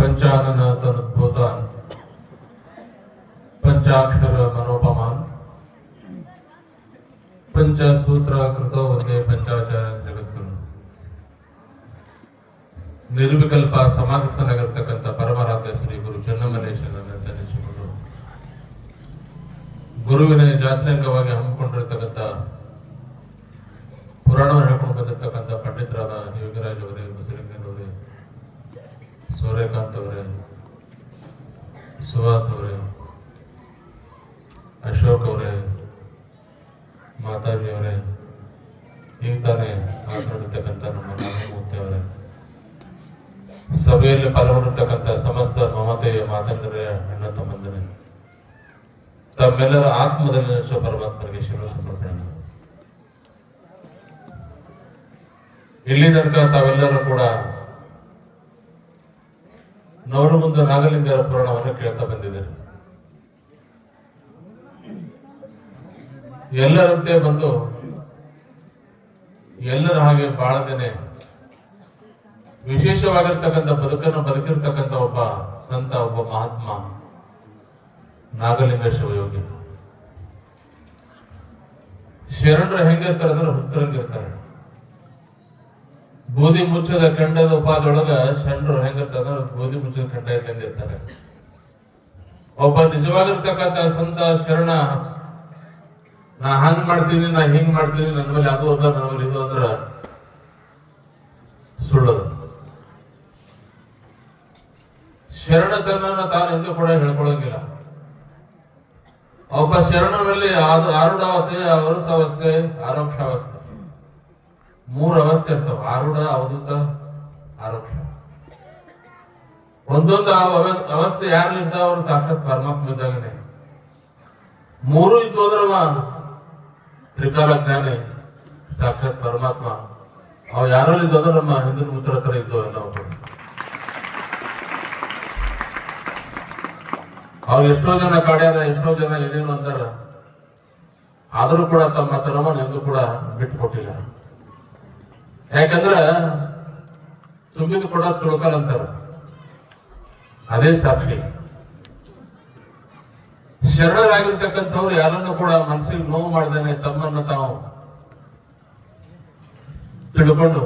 ಪಂಚಾನನ ತನುಭೂತ ಪಂಚಾಕ್ಷರ ಮನೋಪಮಾನ್ ಪಂಚಸೂತ್ರ ಕೃತ ಒಂದೇ ಪಂಚಾಚಾರ ಜಗತ್ತು ನಿರ್ವಿಕಲ್ಪ ಸಮಾಧಿಸ್ತನಾಗಿರ್ತಕ್ಕಂಥ ಪರಮರಾಧ್ಯ ಶ್ರೀ ಗುರು ಚನ್ನಮಲ್ಲೇಶ್ವರನ ಜನಿಸಿಕೊಂಡು ಗುರುವಿನ ಜಾತ್ಯಂಗವಾಗಿ ಹಮ್ಮಿಕೊಂಡಿರ್ತಕ್ಕಂಥ ಪುರಾಣ ಹೇಳ್ಕೊಂಡು ಬಂದಿರತಕ್ಕಂಥ ಪಂಡಿತರಾದ ಸೂರ್ಯಕಾಂತ್ ಅವರೇ ಸುಹಾಸ್ ಅವರೇ, ಅಶೋಕ್ ಅವರೇ, ಮಾತಾಜಿ ಅವರೇ ಈಗ ತಾನೇ ಮಾತನಾಡಿರ್ತಕ್ಕಂಥ ನಮ್ಮ ನಾರಾಯಣಮೂರ್ತಿ ಅವರೇ. ಸಭೆಯಲ್ಲಿ ಪಾಲ್ಗೊಂಡಿರ್ತಕ್ಕಂಥ ಸಮಸ್ತ ಮಮತೆಯ ಮಾತಾಡಿದರೆ ಅಣ್ಣ ತಮ್ಮಂದರೆ. ತಮ್ಮೆಲ್ಲರ ಆತ್ಮದಲ್ಲಿ ನೆಲೆಸುವ ಪರಮಾತ್ಮರಿಗೆ ಶಿವ ಸಮರ್ಪಣೆ ಇಲ್ಲಿ ತನಕ ತಾವೆಲ್ಲರೂ ಕೂಡ ನೋಡು ಮುಂದೆ ನಾಗಲಿಂಗರ ಪುರಾಣವನ್ನು ಕೇಳ್ತಾ ಬಂದಿದ್ದಾರೆ ಎಲ್ಲರಂತೆ ಬಂದು ಎಲ್ಲರ ಹಾಗೆ ಬಾಳದೇನೆ. ವಿಶೇಷವಾಗಿರ್ತಕ್ಕಂಥ ಬದುಕನ್ನು ಬದುಕಿರ್ತಕ್ಕಂಥ ಒಬ್ಬ ಸಂತ, ಒಬ್ಬ ಮಹಾತ್ಮ ನಾಗಲಿಂಗ ಶಿವಯೋಗಿ. ಶರಣರು ಹೆಂಗಿರ್ತಾರೆ ಅಂದ್ರೆ ಹುತ್ತರಂಗಿರ್ತಾರೆ ಬೂದಿ ಮುಚ್ಚದ ಖಂಡದ ಉಪಾದೊಳಗ ಶರಣರು ಹೆಂಗಿರ್ತದ ಗೋಧಿ ಮುಚ್ಚದ ಖಂಡ ಇದ್ದಂಗಿರ್ತಾರೆ. ಒಬ್ಬ ನಿಜವಾಗಿರ್ತಕ್ಕಂಥ ಸಂತ ಶರಣ, ನಾ ಹಂಗ್ ಮಾಡ್ತೀನಿ, ನಾ ಹಿಂಗ್ ಮಾಡ್ತೀನಿ ನನ್ನ ಮೇಲೆ ಅದು ಅದ ನನ್ನ ಮೇಲೆ ಇದು ಅಂದ್ರ ಸುಳ್ಳು ಶರಣತನ ತಾನು ಎಂದು ಕೂಡ ಹೇಳ್ಕೊಳಂಗಿಲ್ಲ. ಒಬ್ಬ ಶರಣನಲ್ಲಿ ಅದು ಅವಸ್ಥೆ ಆರೋಕ್ಷಾವಸ್ಥೆ. ಮೂರು ಅವಸ್ಥೆ ಇರ್ತಾವ. ಆರೂಢ, ಅವಧೂತ ಆರೋಗ್ಯ ಒಂದೊಂದು ಅವ- ಅವಸ್ಥೆ ಯಾರು ಅವ್ರು ಸಾಕ್ಷಾತ್ ಪರಮಾತ್ಮ ಇದ್ದಾಗನೆ. ಮೂರು ಇದ್ದು ಹೋದ್ರವ ತ್ರಿಕಾಲ ಜ್ಞಾನಿ ಸಾಕ್ಷಾತ್ ಪರಮಾತ್ಮ. ಅವ್ ಯಾರಲ್ಲಿ ಇದ್ದು ಅಂದ್ರೆ ನಮ್ಮ ಹಿಂದಿನ ಮಿತ್ರ ಹತ್ರ ಇದ್ದು ಎಲ್ಲ ಅವ್ರು ಎಷ್ಟೋ ಜನ ಕಾಡ್ಯಾರ, ಎಷ್ಟೋ ಜನ ಏನೇನು ಅಂದಾರ ಆದರೂ ಕೂಡ ತಮ್ಮ ತನವನ್ನು ಎಂದೂ ಕೂಡ ಬಿಟ್ಟುಕೊಟ್ಟಿಲ್ಲ ಯಾಕಂದ್ರ ತುಂಬಿದ ಕೊಡ ತುಳ್ಕಲ್ ಅಂತಾರ. ಅದೇ ಸಾಕ್ಷಿ. ಶರಣರಾಗಿರ್ತಕ್ಕಂಥವ್ರು ಯಾರನ್ನು ಕೂಡ ಮನಸ್ಸಿಗೆ ನೋವು ಮಾಡ್ದೇನೆ ತಮ್ಮನ್ನ ತಾವು ತಿಳ್ಕೊಂಡು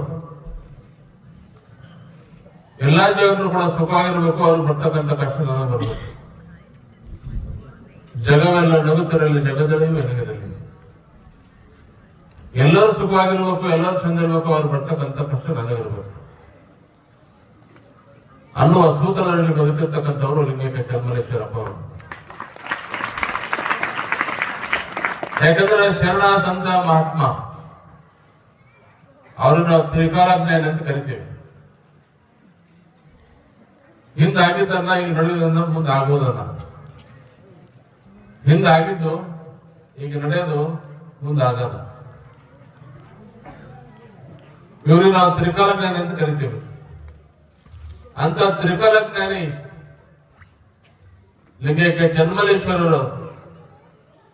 ಎಲ್ಲಾ ಜೀವನರು ಕೂಡ ಸುಖವಾಗಿರ್ಬೇಕು ಅವ್ರು ಬರ್ತಕ್ಕಂಥ ಕಷ್ಟಗಳನ್ನು ಬರಬೇಕು. ಜಗವೆಲ್ಲ ನಗುತ್ತಿರಲಿ ಜಗದಳಿಯೂ ಎನಗದಲ್ಲಿ ಎಲ್ಲರೂ ಸುಖವಾಗಿರ್ಬೇಕು, ಎಲ್ಲರೂ ಚಂದ ಇರ್ಬೇಕು, ಅವ್ರು ಬರ್ತಕ್ಕಂಥ ಕಷ್ಟ ನನಗಿರ್ಬೇಕು. ಅನ್ನುವ ಸೂತ್ರದಲ್ಲಿ ಬದುಕಿರ್ತಕ್ಕಂಥವ್ರು ಲಿಂಗೈಕ ಚರ್ಮಲೇಶ್ವರಪ್ಪ ಅವರು. ಯಾಕಂದ್ರೆ ಶರಣ ಸಂತ ಮಹಾತ್ಮ, ಅವ್ರನ್ನ ನಾವು ತ್ರಿಕಾಲಜ್ಞಾನ ಅಂತ ಕರಿತೀವಿ. ಹಿಂದಾಗಿದ್ದನ್ನ ಈಗ ನಡೆಯುವುದನ್ನ ಮುಂದೆ ಆಗುವುದನ್ನ ಹಿಂದಾಗಿದ್ದು ಈಗ ನಡೆಯೋದು ಮುಂದಾಗದ. ಇವ್ರಿಗೆ ನಾವು ತ್ರಿಕಾಲಜ್ಞಾನಿ ಅಂತ ಕರಿತೀವಿ ಅಂತ ತ್ರಿಕಾಲಜ್ಞಾನಿ ಲಿಂಗೈಕ ಚನ್ಮಲೇಶ್ವರರು